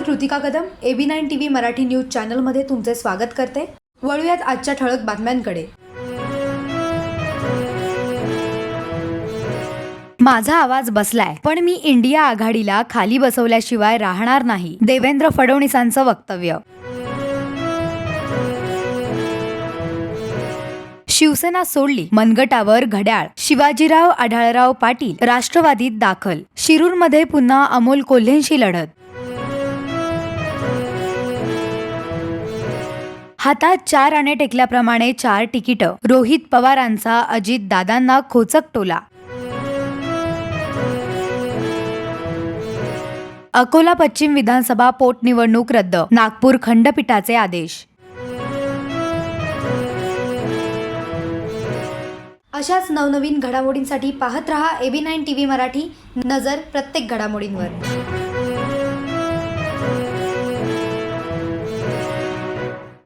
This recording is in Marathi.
Kritika Kadam AB nine T V Marathi news चॅनलमध्ये तुमचे स्वागत करते. वळूयात आजच्या ठळक बातम्यांकडे. माझा आवाज बसलाय पण मी इंडिया आघाडीला खाली बसवल्याशिवाय राहणार नाही देवेंद्र फडणवीसांचं वक्तव्य. शिवसेना सोडली मनगटावर घड्याळ शिवाजीराव आढळराव पाटील राष्ट्रवादीत दाखल शिरूरमध्ये पुन्हा अमोल कोल्हेंशी लढत. हातात चार आणे टेकल्याप्रमाणे चार तिकीटं. रोहित पवारांचा अजित दादांना खोचक टोला. अकोला पश्चिम विधानसभा पोटनिवडणूक रद्द. नागपूर खंडपीठाचे आदेश. अशाच नवनवीन घडामोडींसाठी पाहत रहा A nine T V Marathi. नजर प्रत्येक घडामोडींवर.